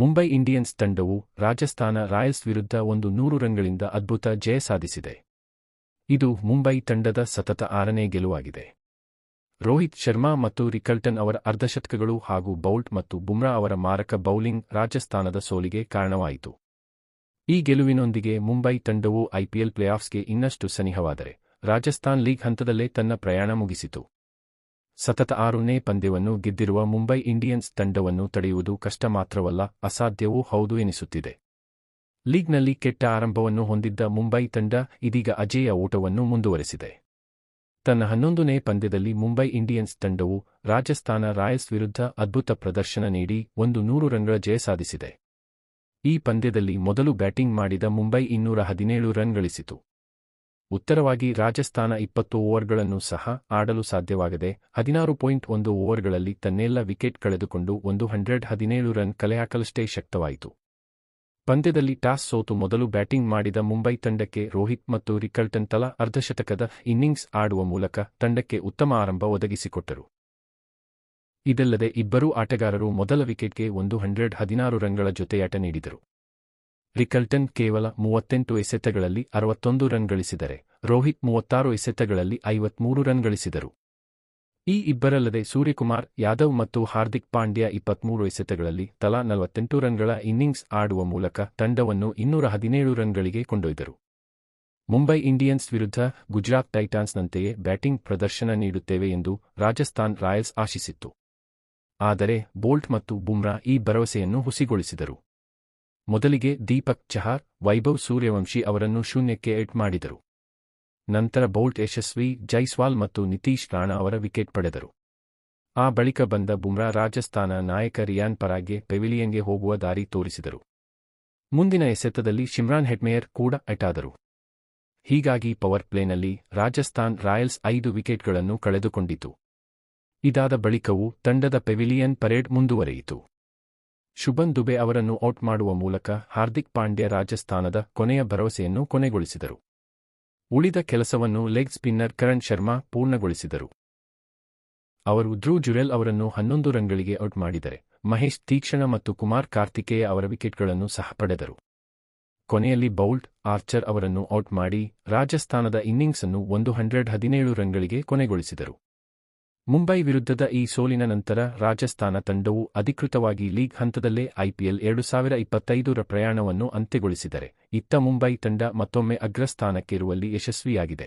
Mumbai Indians ತಂಡವು Rajasthan Royals ವಿರುದ್ಧ ಒಂದು ನೂರು ರನ್ಗಳಿಂದ ಅದ್ಭುತ ಜಯ ಸಾಧಿಸಿದೆ. ಇದು ಮುಂಬೈ ತಂಡದ ಸತತ ಆರನೇ ಗೆಲುವಾಗಿದೆ. ರೋಹಿತ್ ಶರ್ಮಾ ಮತ್ತು ರಿಕಲ್ಟನ್ ಅವರ ಅರ್ಧಶತಕಗಳು ಹಾಗೂ ಬೌಲ್ಟ್ ಮತ್ತು ಬುಮ್ರಾ ಅವರ ಮಾರಕ ಬೌಲಿಂಗ್ ರಾಜಸ್ಥಾನದ ಸೋಲಿಗೆ ಕಾರಣವಾಯಿತು. ಈ ಗೆಲುವಿನೊಂದಿಗೆ ಮುಂಬೈ ತಂಡವು ಐಪಿಎಲ್ ಪ್ಲೇಆಫ್ಸ್ಗೆ ಇನ್ನಷ್ಟು ಸನಿಹವಾದರೆ ರಾಜಸ್ಥಾನ್ ಲೀಗ್ ಹಂತದಲ್ಲೇ ತನ್ನ ಪ್ರಯಾಣ ಮುಗಿಸಿತು. ಸತತ ಆರನೇ ಪಂದ್ಯವನ್ನು ಗೆದ್ದಿರುವ ಮುಂಬೈ ಇಂಡಿಯನ್ಸ್ ತಂಡವನ್ನು ತಡೆಯುವುದು ಕಷ್ಟ ಮಾತ್ರವಲ್ಲ ಅಸಾಧ್ಯವೂ ಹೌದು ಎನಿಸುತ್ತಿದೆ. ಲೀಗ್ನಲ್ಲಿ ಕೆಟ್ಟ ಆರಂಭವನ್ನು ಹೊಂದಿದ್ದ ಮುಂಬೈ ತಂಡ ಇದೀಗ ಅಜೇಯ ಓಟವನ್ನು ಮುಂದುವರೆಸಿದೆ. ತನ್ನ ಹನ್ನೊಂದನೇ ಪಂದ್ಯದಲ್ಲಿ ಮುಂಬೈ ಇಂಡಿಯನ್ಸ್ ತಂಡವು ರಾಜಸ್ಥಾನ ರಾಯಲ್ಸ್ ವಿರುದ್ಧ ಅದ್ಭುತ ಪ್ರದರ್ಶನ ನೀಡಿ ಒಂದು ನೂರು ರನ್ಗಳ ಜಯ ಸಾಧಿಸಿದೆ. ಈ ಪಂದ್ಯದಲ್ಲಿ ಮೊದಲು ಬ್ಯಾಟಿಂಗ್ ಮಾಡಿದ ಮುಂಬೈ ಇನ್ನೂರ ಹದಿನೇಳು ರನ್ ಗಳಿಸಿತು. ಉತ್ತರವಾಗಿ, ರಾಜಸ್ಥಾನ ಇಪ್ಪತ್ತು ಓವರ್ಗಳನ್ನು ಸಹ ಆಡಲು ಸಾಧ್ಯವಾಗದೆ, ಹದಿನಾರು ಪಾಯಿಂಟ್ ಒಂದು ಓವರ್ಗಳಲ್ಲಿ ತನ್ನೆಲ್ಲ ವಿಕೆಟ್ ಕಳೆದುಕೊಂಡು ಒಂದು ಹಂಡ್ರೆಡ್ ಹದಿನೇಳು ರನ್ ಕಲೆಹಾಕಲಷ್ಟೇ ಶಕ್ತವಾಯಿತು. ಪಂದ್ಯದಲ್ಲಿ ಟಾಸ್ ಸೋತು ಮೊದಲು ಬ್ಯಾಟಿಂಗ್ ಮಾಡಿದ ಮುಂಬೈ ತಂಡಕ್ಕೆ ರೋಹಿತ್ ಮತ್ತು ರಿಕಲ್ಟನ್ ತಲಾ ಅರ್ಧಶತಕದ ಇನ್ನಿಂಗ್ಸ್ ಆಡುವ ಮೂಲಕ ತಂಡಕ್ಕೆ ಉತ್ತಮ ಆರಂಭ ಒದಗಿಸಿಕೊಟ್ಟರು. ಇದಲ್ಲದೆ ಇಬ್ಬರೂ ಆಟಗಾರರು ಮೊದಲ ವಿಕೆಟ್ಗೆ ಒಂದು ಹಂಡ್ರೆಡ್ ಹದಿನಾರು ರನ್ಗಳ ಜೊತೆಯಾಟ ನೀಡಿದರು. ರಿಕಲ್ಟನ್ ಕೇವಲ ಮೂವತ್ತೆಂಟು ಎಸೆತಗಳಲ್ಲಿ ಅರವತ್ತೊಂದು ರನ್ ಗಳಿಸಿದರೆ, ರೋಹಿತ್ ಮೂವತ್ತಾರು ಎಸೆತಗಳಲ್ಲಿ ಐವತ್ಮೂರು ರನ್ ಗಳಿಸಿದರು. ಈ ಇಬ್ಬರಲ್ಲದೆ ಸೂರ್ಯಕುಮಾರ್ ಯಾದವ್ ಮತ್ತು ಹಾರ್ದಿಕ್ ಪಾಂಡ್ಯ ಇಪ್ಪತ್ಮೂರು ಎಸೆತಗಳಲ್ಲಿ ತಲಾ ನಲವತ್ತೆಂಟು ರನ್ಗಳ ಇನ್ನಿಂಗ್ಸ್ ಆಡುವ ಮೂಲಕ ತಂಡವನ್ನು ಇನ್ನೂರ ಹದಿನೇಳು ರನ್ಗಳಿಗೆ ಕೊಂಡೊಯ್ದರು. ಮುಂಬೈ ಇಂಡಿಯನ್ಸ್ ವಿರುದ್ಧ ಗುಜರಾತ್ ಟೈಟಾನ್ಸ್ನಂತೆಯೇ ಬ್ಯಾಟಿಂಗ್ ಪ್ರದರ್ಶನ ನೀಡುತ್ತೇವೆ ಎಂದು ರಾಜಸ್ಥಾನ್ ರಾಯಲ್ಸ್ ಆಶಿಸಿತ್ತು. ಆದರೆ ಬೋಲ್ಟ್ ಮತ್ತು ಬುಮ್ರಾ ಈ ಭರವಸೆಯನ್ನು ಹುಸಿಗೊಳಿಸಿದರು. ಮೊದಲಿಗೆ ದೀಪಕ್ ಚಹಾರ್, ವೈಭವ್ ಸೂರ್ಯವಂಶಿ ಅವರನ್ನು ಶೂನ್ಯಕ್ಕೆ ಎಡ್ ಮಾಡಿದರು. ನಂತರ ಬೌಲ್ಟ್ ಯಶಸ್ವಿ, ಜೈಸ್ವಾಲ್ ಮತ್ತು ನಿತೀಶ್ ರಾಣಾ ಅವರ ವಿಕೆಟ್ ಪಡೆದರು. ಆ ಬಳಿಕ ಬಂದ ಬುಮ್ರಾ ರಾಜಸ್ಥಾನ ನಾಯಕ ರಿಯಾನ್ ಪರಾಗ್ಗೆ ಪೆವಿಲಿಯನ್ಗೆ ಹೋಗುವ ದಾರಿ ತೋರಿಸಿದರು. ಮುಂದಿನ ಎಸೆತದಲ್ಲಿ ಶಿಮ್ರಾನ್ ಹೆಡ್ಮೇಯರ್ ಕೂಡ ಅಟಾದರು ಹೀಗಾಗಿ ಪವರ್ ಪ್ಲೇನಲ್ಲಿ ರಾಜಸ್ಥಾನ್ ರಾಯಲ್ಸ್ ಐದು ವಿಕೆಟ್ಗಳನ್ನು ಕಳೆದುಕೊಂಡಿತು. ಇದಾದ ಬಳಿಕವೂ ತಂಡದ ಪೆವಿಲಿಯನ್ ಪರೇಡ್ ಮುಂದುವರೆಯಿತು. ಶುಭನ್ ದುಬೆ ಅವರನ್ನು ಔಟ್ ಮಾಡುವ ಮೂಲಕ ಹಾರ್ದಿಕ್ ಪಾಂಡ್ಯ ರಾಜಸ್ಥಾನದ ಕೊನೆಯ ಭರವಸೆಯನ್ನು ಕೊನೆಗೊಳಿಸಿದರು. ಉಳಿದ ಕೆಲಸವನ್ನು ಲೆಗ್ ಸ್ಪಿನ್ನರ್ ಕರಣ್ ಶರ್ಮಾ ಪೂರ್ಣಗೊಳಿಸಿದರು. ಅವರು ಧ್ರೂ ಜುರೆಲ್ ಅವರನ್ನು ಹನ್ನೊಂದು ರನ್ಗಳಿಗೆ ಔಟ್ ಮಾಡಿದರೆ, ಮಹೇಶ್ ತೀಕ್ಷಣ ಮತ್ತು ಕುಮಾರ್ ಕಾರ್ತಿಕೇಯ ಅವರ ವಿಕೆಟ್ಗಳನ್ನು ಸಹ ಪಡೆದರು. ಕೊನೆಯಲ್ಲಿ ಬೌಲ್ಟ್ ಆರ್ಚರ್ ಅವರನ್ನು ಔಟ್ ಮಾಡಿ ರಾಜಸ್ಥಾನದ ಇನ್ನಿಂಗ್ಸ್ ಅನ್ನು ಒಂದು ಹಂಡ್ರೆಡ್ ಹದಿನೇಳು ರನ್ಗಳಿಗೆ ಕೊನೆಗೊಳಿಸಿದರು. ಮುಂಬೈ ವಿರುದ್ಧದ ಈ ಸೋಲಿನ ನಂತರ ರಾಜಸ್ಥಾನ ತಂಡವು ಅಧಿಕೃತವಾಗಿ ಲೀಗ್ ಹಂತದಲ್ಲೇ ಐಪಿಎಲ್ ಎರಡು ಸಾವಿರ ಇಪ್ಪತ್ತೈದರ ಪ್ರಯಾಣವನ್ನು ಅಂತ್ಯಗೊಳಿಸಿದರೆ, ಇತ್ತ ಮುಂಬೈ ತಂಡ ಮತ್ತೊಮ್ಮೆ ಅಗ್ರಸ್ಥಾನಕ್ಕೇರುವಲ್ಲಿ ಯಶಸ್ವಿಯಾಗಿದೆ.